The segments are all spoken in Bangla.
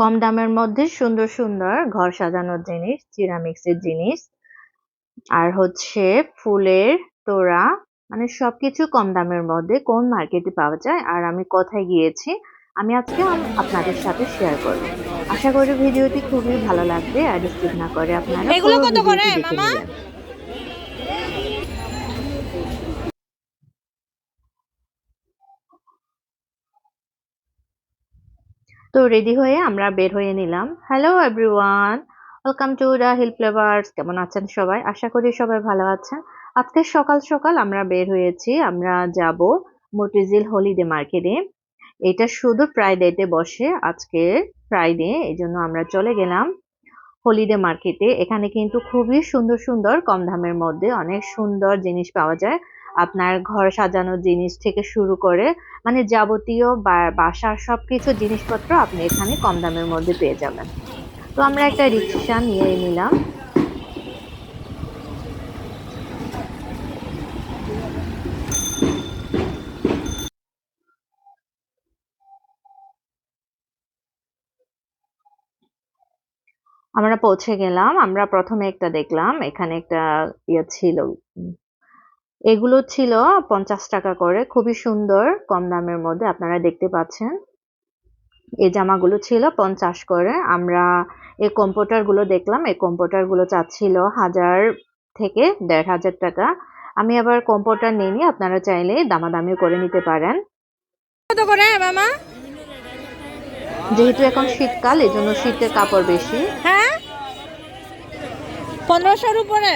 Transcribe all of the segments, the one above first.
কম দামের মধ্যে সুন্দর সুন্দর ঘর সাজানোর জিনিস সিরামিক্সের জিনিস আর হচ্ছে ফুলের তোড়া মানে সবকিছু কম দামের মধ্যে কোন মার্কেটে পাওয়া যায় আর আমি কোথায় গিয়েছি আমি আজকে আপনাদের সাথে শেয়ার করব আশা করি ভিডিওটি খুবই ভালো লাগবে আর স্কিপ না করে আপনারা এগুলো কত করে, মামা? তো রেডি হয়ে আমরা বের হয়ে নিলাম। Hello everyone welcome to the hill flavours কেমন আছেন সবাই? আশা করি সবাই ভালো আছেন। আজকে সকাল সকাল আমরা বের হয়েছি। আমরা যাব মতিঝিল হলিডে মার্কেটে এটা শুধু ফ্রাইডেতে বসে, আজকে ফ্রাইডে এই জন্য আমরা চলে গেলাম হলিডে মার্কেটে এখানে কিন্তু খুবই সুন্দর সুন্দর কম দামের মধ্যে অনেক সুন্দর জিনিস পাওয়া যায়। আপনার ঘর সাজানোর জিনিস থেকে শুরু করে মানে যাবতীয় বা- বাসার সবকিছু জিনিসপত্র আপনি এখানে কম দামের মধ্যে পেয়ে যাবেন। তো আমরা একটা রিক্সা নিয়ে নিলাম। আমরা পৌঁছে গেলাম। আমরা প্রথমে একটা দেখলাম, এখানে একটা ইয়ে ছিল এগুলো ছিল পঞ্চাশ টাকা করে খুবই সুন্দর কম দামের মধ্যে আপনারা দেখতে পাচ্ছেন। এই জামাগুলো ছিল পঞ্চাশ করে আমরা এই কম্পিউটারগুলো দেখলাম এই কম্পিউটারগুলো চাচ্ছিল হাজার থেকে দেড় হাজার টাকা। আমি আবার কম্পিউটার নিইনি আপনারা চাইলে দামাদামি করে নিতে পারেন। কত করে মামা? যেহেতু এখন শীতকাল এই জন্য শীতের কাপড় বেশি। হ্যাঁ? পনেরোশোর উপরে।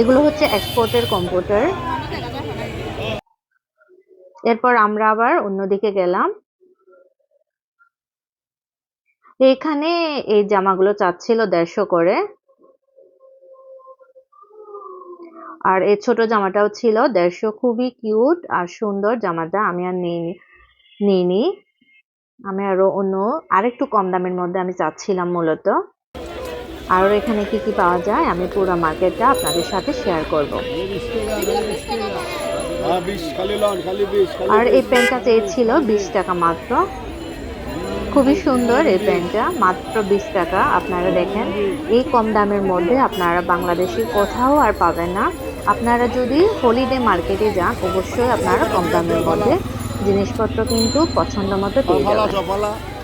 এগুলো হচ্ছে এক্সপোর্টের কম্পিউটার এরপর আমরা আবার অন্যদিকে গেলাম। এখানে এই জামাগুলো চাচ্ছিল দেড়শো করে। আর এই ছোট জামাটাও ছিল দেড়শো। খুবই কিউট আর সুন্দর জামাটা আমি আর নিই নিইনি। আমি আরও অন্য আরেকটু কম দামের মধ্যে আমি চাচ্ছিলাম মূলত। আর এখানে কি কি পাওয়া যায় আমি পুরো মার্কেটটা আপনাদের সাথে শেয়ার করব। আর এই প্যান্টটা চেয়েছিল বিশ টাকা মাত্র। খুবই সুন্দর এই প্যান্টটা, মাত্র বিশ টাকা। আপনারা দেখেন, এই কম দামের মধ্যে আপনারা বাংলাদেশি কোথাও আর পাবেন না। আপনারা যদি হলিডে মার্কেটে যান, অবশ্যই আপনারা কম দামের মধ্যে জিনিসপত্র কিন্তু পছন্দ মতো পেয়ে যাবেন।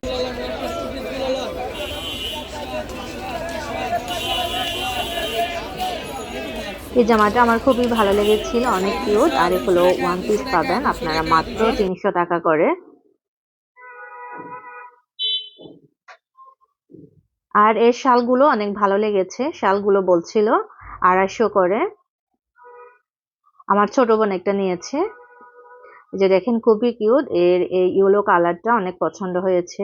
এই জামাটা আমার খুবই ভালো লেগেছিল, অনেক কিউট আর এগুলো ওয়ান পিস পাবেন আপনারা মাত্র তিনশো টাকা করে। আর এর শালগুলো অনেক ভালো লেগেছে, শালগুলো বলছিল আড়াইশো করে। আমার ছোট বোন একটা নিয়েছে যে দেখেন খুবই কিউট এর এই ইয়েলো কালারটা অনেক পছন্দ হয়েছে।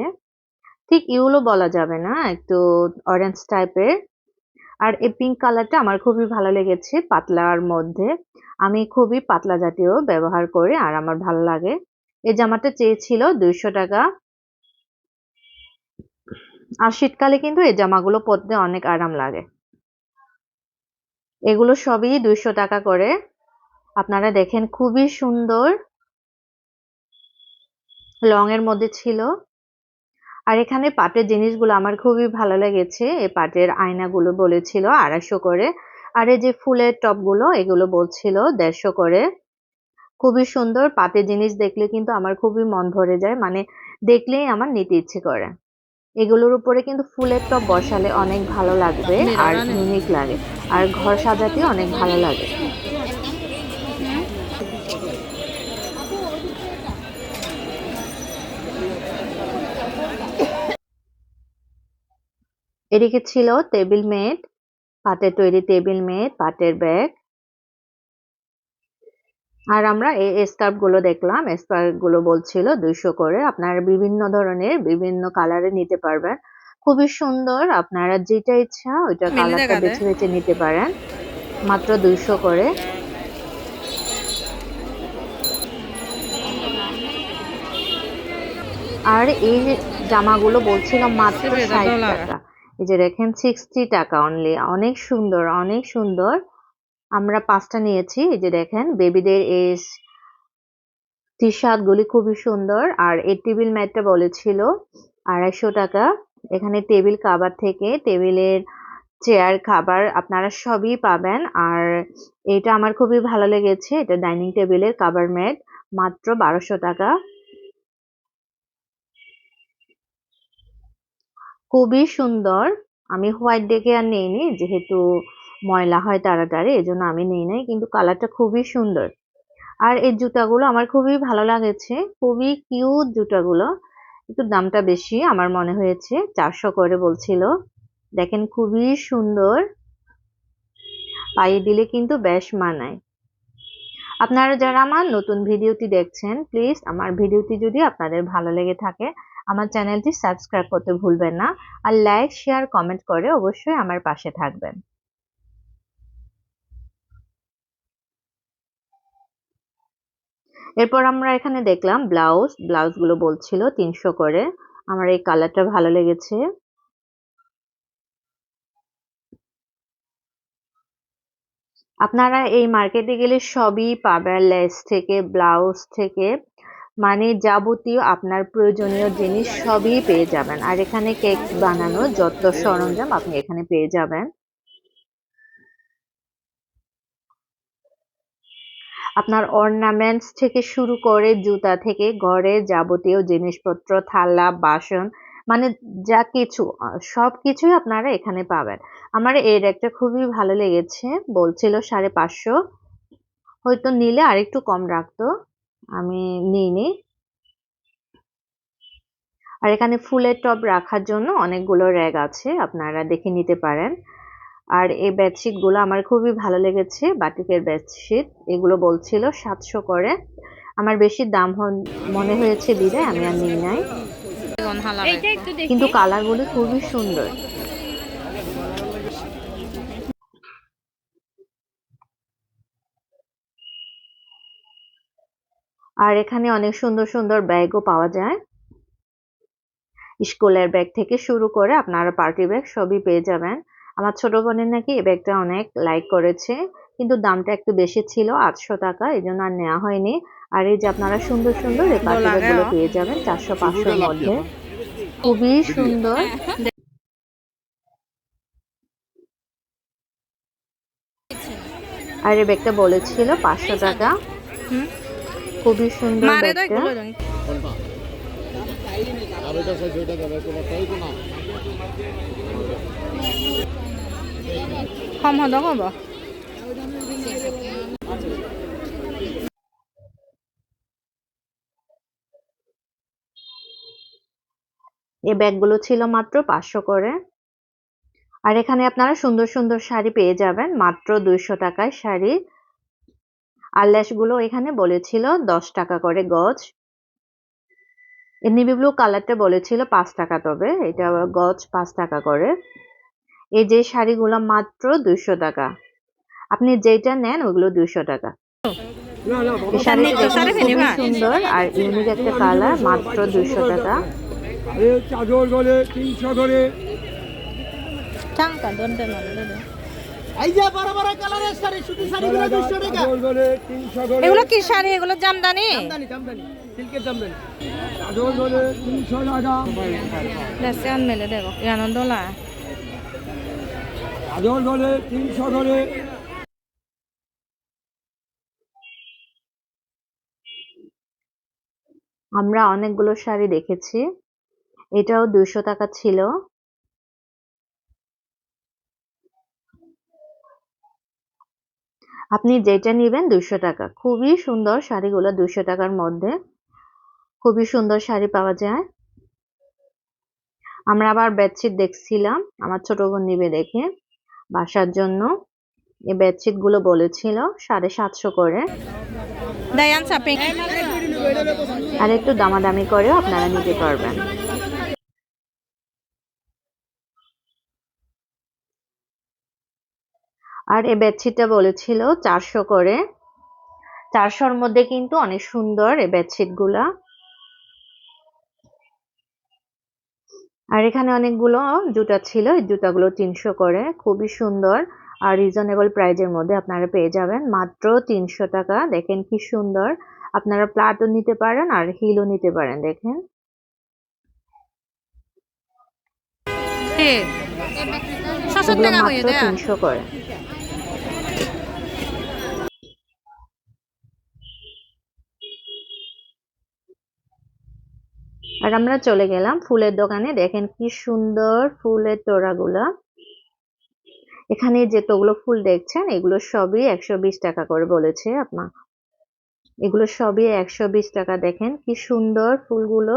ঠিক ইয়েলো বলা যাবে না, একটু অরেঞ্জ টাইপের আর এই পিঙ্ক কালারটা আমার খুবই ভালো লেগেছে পাতলার মধ্যে। আমি খুবই পাতলা জাতীয় ব্যবহার করি আর আমার ভালো লাগে। এই জামাটা চেয়েছিল দুইশো টাকা। আর শীতকালে কিন্তু এই জামাগুলো পরতে অনেক আরাম লাগে। এগুলো সবই দুইশো টাকা করে। আপনারা দেখেন খুবই সুন্দর। লং এর মধ্যে ছিল। আর এখানে পাটের জিনিসগুলো আমার খুবই ভালো লেগেছে। এই পাটের আয়নাগুলো বলেছিল আড়াইশো করে। আর এই যে ফুলের টপগুলো এগুলো বলছিল দেড়শো করে। খুবই সুন্দর পাটের জিনিস দেখলে কিন্তু আমার খুবই মন ভরে যায়। মানে দেখলেই আমার নিতে ইচ্ছে করে। এগুলোর উপরে কিন্তু ফুলের টপ বসালে অনেক ভালো লাগবে আর ইউনিক লাগে। আর ঘর সাজাতে অনেক ভালো লাগে। এদিকে ছিল টেবিল মেট পাটের তৈরি টেবিল মেট পাটের ব্যাগ। আর আমরা এই স্কার্ফগুলো দেখলাম স্কার্ফগুলো বলছিল দুইশো করে। আপনারা বিভিন্ন ধরনের বিভিন্ন কালারে নিতে পারবেন। খুবই সুন্দর আপনারা যেটা ইচ্ছা ওইটা কালারটা বেছে বেছে নিতে পারেন। মাত্র দুইশো করে। আর এই জামাগুলো বলছিল মাত্র ষাট টাকা। এই যে দেখেন সিক্সটি টাকা অনলি অনেক সুন্দর অনেক সুন্দর। আমরা পাঁচটা নিয়েছি, এই যে দেখেন বেবিদের এই টি শার্ট গুলি খুবই সুন্দর, আর এই টেবিল ম্যাটটা বলেছিল, আড়াইশো টাকা। এখানে টেবিল কাভার থেকে টেবিলের চেয়ার খাবার আপনারা সবই পাবেন। আর এটা আমার খুবই ভালো লেগেছে, এটা ডাইনিং টেবিলের কাভার ম্যাট মাত্র বারোশো টাকা। খুবই সুন্দর। আমি হোয়াইট ডেকে আর নেইনি যেহেতু ময়লা হয় তাড়াতাড়ি, এজন্য আমি নেই নাই, কিন্তু কালারটা খুবই সুন্দর। আর এই জুতাগুলো আমার খুবই ভালো লাগেছে, খুবই কিউট জুতাগুলো। একটু দামটা বেশি আমার মনে হয়েছে, চারশো করে বলছিল। দেখেন খুবই সুন্দর। পায়ে দিলে কিন্তু বেশ মানায়। আপনারা যারা আমার নতুন ভিডিওটি দেখছেন প্লিজ আমার ভিডিওটি যদি আপনাদের ভালো লেগে থাকে আমার চ্যানেলটি সাবস্ক্রাইব করতে ভুলবেন না আর লাইক, শেয়ার, কমেন্ট করে অবশ্যই আমার পাশে থাকবেন। এরপর আমরা এখানে দেখলাম ব্লাউজ ব্লাউজগুলো বলছিল তিনশো করে। আমার এই কালারটা ভালো লেগেছে। আপনারা এই মার্কেটে গেলে সবই পাবেন লেস থেকে, ব্লাউজ থেকে মানে যাবতীয় আপনার প্রয়োজনীয় জিনিস সবই পেয়ে যাবেন। আর এখানে কেক বানানো যত সরঞ্জাম আপনি এখানে পেয়ে যাবেন। আপনার অর্নামেন্টস থেকে শুরু করে জুতা থেকে ঘরে যাবতীয় জিনিসপত্র, থালা, বাসন মানে যা কিছু সব কিছুই আপনারা এখানে পাবেন। আমার এর একটা খুবই ভালো লেগেছে। বলছিল সাড়ে পাঁচশো। হয়তো নিলে আরেকটু কম রাখতো। আমি নিইনি আর এখানে ফুলের টব রাখার জন্য অনেকগুলো র্যাক আছে আপনারা দেখে নিতে পারেন। আর এই বেডশিটগুলো আমার খুবই ভালো লেগেছে বাটিকের বেডশিট এগুলো বলছিল সাতশো করে। আমার বেশি দাম মনে হয়েছে বিদায় আমি আর নিই নাই। কিন্তু কালার গুলি খুবই সুন্দর। আর এখানে অনেক সুন্দর সুন্দর ব্যাগও পাওয়া যায়। স্কুলের ব্যাগ থেকে শুরু করে আপনারা পার্টি ব্যাগ সবই পেয়ে যাবেন। আমার ছোট বোনের নাকি এই ব্যাগটা অনেক লাইক করেছে কিন্তু দামটা একটু বেশি ছিল আটশো টাকা এই জন্য আর নেওয়া হয়নি। আর এই যে আপনারা সুন্দর সুন্দর এই পার্টি ব্যাগগুলো পেয়ে যাবেন চারশো পাঁচশোর মধ্যে। খুবই সুন্দর। আর এই ব্যাগটা বলেছিল পাঁচশো টাকা। হুম। খুবই সুন্দর কম হদ কব এই ব্যাগগুলো ছিল মাত্র পাঁচশো করে। আর এখানে আপনারা সুন্দর সুন্দর শাড়ি পেয়ে যাবেন মাত্র দুইশো টাকায় শাড়ি। আর ল্যাশগুলো এখানে বলেছিল দশ টাকা করে গজ। নেভি ব্লু কালারটা বলেছিল পাঁচ টাকা তবে এটা গজ পাঁচ টাকা করে। এই যে শাড়িগুলো মাত্র দুইশো টাকা। আপনি যেটা নেন ওগুলো দুইশো টাকা। কিনিবা? সুন্দর আর ইউনিক একটা কালার মাত্র দুইশো টাকা। চাদর করে তিনশো করে এগুলো কি শাড়ি? এগুলো জামদানি? জামদানি জামদানি সিল্কের জামদানি। চাদর করে তিনশো টাকা। দেশে আন মেলে দেখো তিনশো আমরা অনেকগুলো শাড়ি দেখেছি। এটাও দুইশো টাকা ছিল। আপনি যেটা নেবেন দুইশো টাকা। খুবই সুন্দর শাড়িগুলো দুইশো টাকার মধ্যে। খুবই সুন্দর শাড়ি পাওয়া যায়। আমরা আবার বেডশিট দেখছিলাম আমার ছোট বোন নিবে দেখে। বাসার জন্য এই বেডশিটগুলো বলেছিল সাড়ে সাতশো করে। আর একটু দামাদামি করেও আপনারা নিতে পারবেন। আর এই বেডশিটটা বলেছিল চারশো করে চারশোর মধ্যে কিন্তু অনেক সুন্দর এই বেডশিটগুলা আর এখানে অনেকগুলো জুতা ছিল এই জুতাগুলো তিনশো করে খুবই সুন্দর আর রিজনেবল প্রাইজের মধ্যে আপনারা পেয়ে যাবেন মাত্র তিনশো টাকা দেখেন কি সুন্দর আপনারা প্লাটও নিতে পারেন আর হিলও নিতে পারেন দেখেন হয়ে তিনশো করে আর আমরা চলে গেলাম ফুলের দোকানে। দেখেন কি সুন্দর ফুলের তোড়াগুলা। এখানে যে যেতগুলো ফুল দেখছেন, এগুলো সবই একশো বিশ টাকা করে বলেছে আপনা। এগুলো সবই একশো বিশ টাকা। দেখেন কি সুন্দর ফুলগুলো।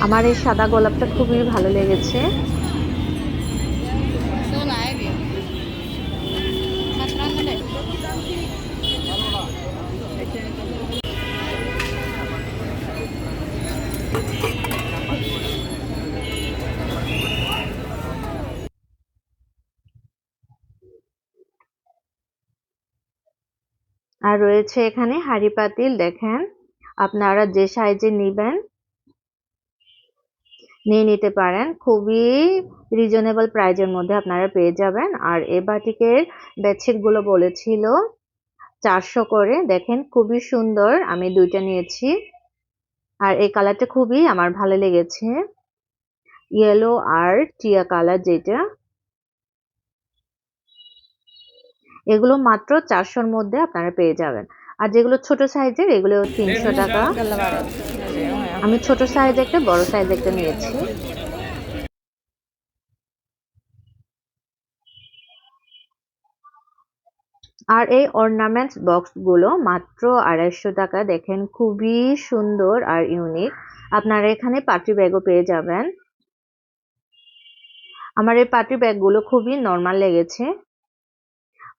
আমার এই সাদা গোলাপটা খুবই ভালো লেগেছে। আর রয়েছে এখানে হাঁড়ি পাতিল, দেখেন। আপনারা যে সাইজে নিবেন, নিয়ে নিতে পারেন। খুবই রিজনেবল প্রাইজের মধ্যে আপনারা পেয়ে যাবেন। আর এ বাটিকের বেডশিটগুলো বলেছিল চারশো করে। দেখেন, খুবই সুন্দর। আমি দুইটা নিয়েছি। আর এই কালারটা খুবই আমার ভালো লেগেছে। ইয়েলো আর টিয়া কালার যেটা। এগুলো মাত্র চারশোর মধ্যে আপনারা পেয়ে যাবেন। আর যেগুলো ছোট সাইজের, এগুলো তিনশো টাকা। আমি ছোট সাইজ একটা, বড় সাইজ একটা নিয়েছি। আর এই অর্নামেন্টস বক্সগুলো মাত্র আড়াইশো টাকা। দেখেন, খুবই সুন্দর আর ইউনিক আপনারা এখানে পার্টি ব্যাগও পেয়ে যাবেন। আমার এই পার্টি ব্যাগগুলো খুবই নর্মাল লেগেছে।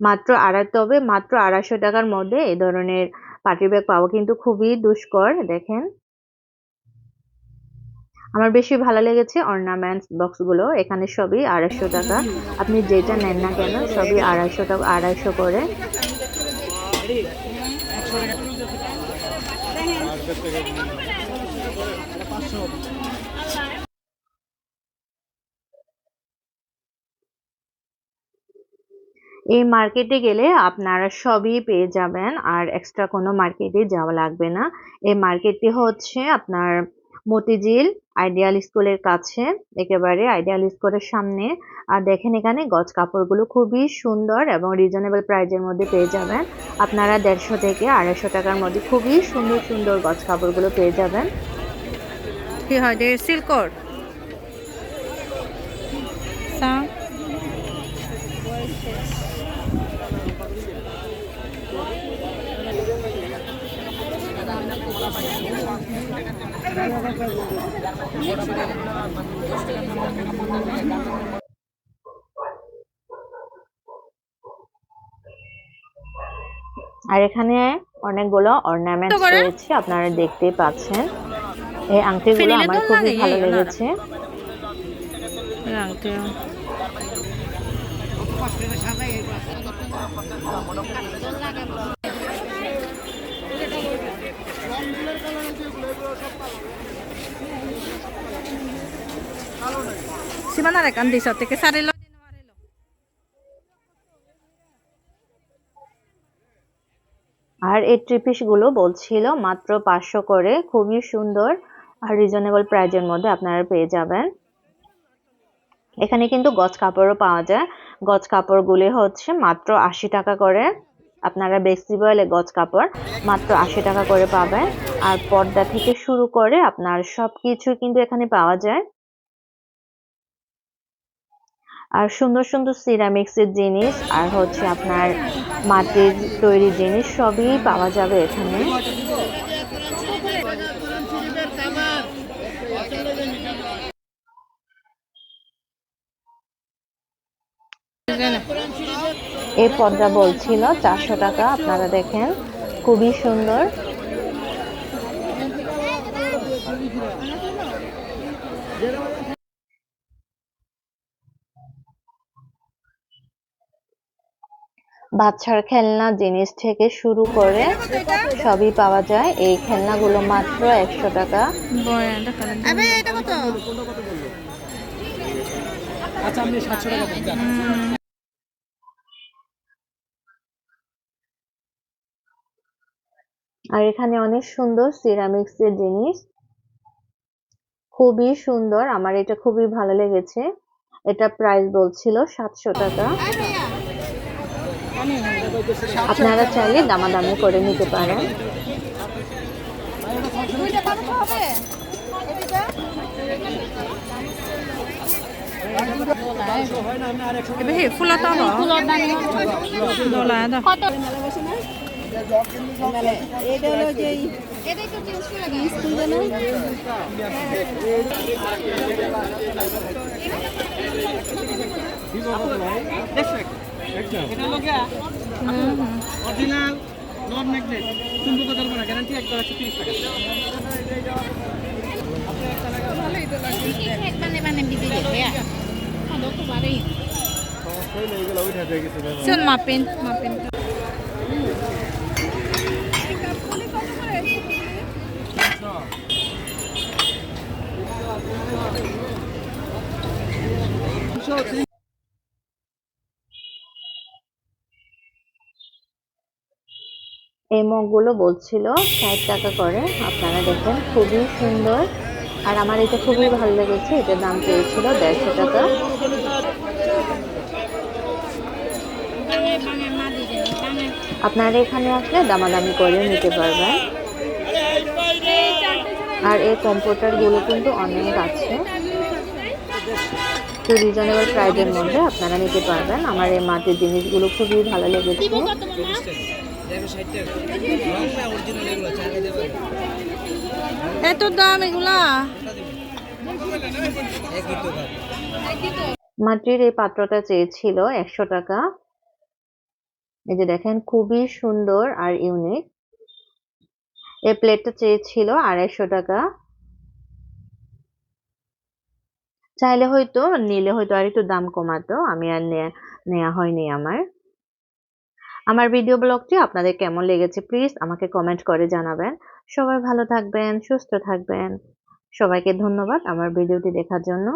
মাত্র আড়াই, তবে মাত্র আড়াইশো টাকার মধ্যে এই ধরনের পার্টি ব্যাগ পাওয়া কিন্তু খুবই দুষ্কর, দেখেন। আমার বেশি ভালো লেগেছে অর্নামেন্টস বক্সগুলো। এখানে সবই আড়াইশো টাকা। আপনি যেটা নেন না কেন, সবই আড়াইশো টাকা, আড়াইশো করে। এই মার্কেটে গেলে আপনারা সবই পেয়ে যাবেন আর এক্সট্রা কোনো মার্কেটে যাওয়া লাগবে না। এই মার্কেটটি হচ্ছে আপনার মতিঝিল আইডিয়াল স্কুলের কাছে একেবারে আইডিয়াল স্কুলের সামনে। আর দেখেন এখানে গজ কাপড়গুলো খুবই সুন্দর এবং রিজনেবল প্রাইজের মধ্যে পেয়ে যাবেন। আপনারা দেড়শো থেকে আড়াইশো টাকার মধ্যে খুবই সুন্দর সুন্দর গজ কাপড়গুলো পেয়ে যাবেন। কি হয়? সিল্কর সাং আর এখানে অনেকগুলো অর্নামেন্টস কত রয়েছে আপনারা দেখতেই পাচ্ছেন। এই আংটিগুলো আমার খুবই ভালো লেগেছে। রাখতে আর এই ট্রিপিসগুলো বলছিল মাত্র পাঁচশো করে, খুবই সুন্দর আর রিজনেবল প্রাইজের মধ্যে আপনারা পেয়ে যাবেন। এখানে কিন্তু গজ কাপড়ও পাওয়া যায়। গজ কাপড়গুলি হচ্ছে মাত্র আশি টাকা করে। আপনারা বেক্সিবয়েলে গজ কাপড় মাত্র আশি টাকা করে পাবেন। আর পর্দা থেকে শুরু করে আপনার সবকিছু কিন্তু এখানে পাওয়া যায়। আর সুন্দর সুন্দর সিরামিক্সের জিনিস আর হচ্ছে আপনার মাটির তৈরি জিনিস সবই পাওয়া যাবে এখানে। এই পর্দা বলছিল চারশো টাকা, আপনারা দেখেন, খুবই সুন্দর। বাচ্চার খেলনা জিনিস থেকে শুরু করে সবই পাওয়া যায়। এই খেলনাগুলো মাত্র একশো টাকা। আর এখানে অনেক সুন্দর সিরামিক্স এর জিনিস। খুবই সুন্দর। আমার এটা খুবই ভালো লেগেছে। এটা প্রাইস বলছিল সাতশো টাকা। আপনারা চাইলে দামাদামি করে নিতে পারেন। এটা হলো যে স্কুল জানো অরিজিনাল নন ম্যাগনেট চুম্বক ধরবো না গ্যারান্টি একবার আছে তিরিশ টাকা। Sun mapin, mapin. এই মগগুলো বলছিল, ষাট টাকা করে। আপনারা দেখেন, খুবই সুন্দর। আর আমার এটা খুবই ভালো লেগেছে এটার দাম চেয়েছিল দেড়শো টাকা। আপনারা এখানে আসলে দামাদামি করে নিতে পারবেন। আর এই কম্পিউটারগুলো কিন্তু অনেক আছে। তো রিজনেবল প্রাইসের মধ্যে আপনারা নিতে পারবেন। আমার এই মাটির জিনিসগুলো খুবই ভালো লেগেছে। এত দাম এগুলা? মাটির এই পাত্রটা চেয়েছিল একশো টাকা। এই যে দেখেন খুবই সুন্দর আর ইউনিক এই প্লেটটা চেয়েছিল আড়াইশো টাকা। চাইলে হয়তো নিলে হয়তো আর একটু দাম কমাতো। আমি আর নেয়া নেওয়া হয়নি আমার। আমার ভিডিও ব্লগটি আপনাদের কেমন লেগেছে প্লিজ আমাকে কমেন্ট করে জানাবেন। সবাই ভালো থাকবেন, সুস্থ থাকবেন। সবাইকে ধন্যবাদ আমার ভিডিওটি দেখার জন্য।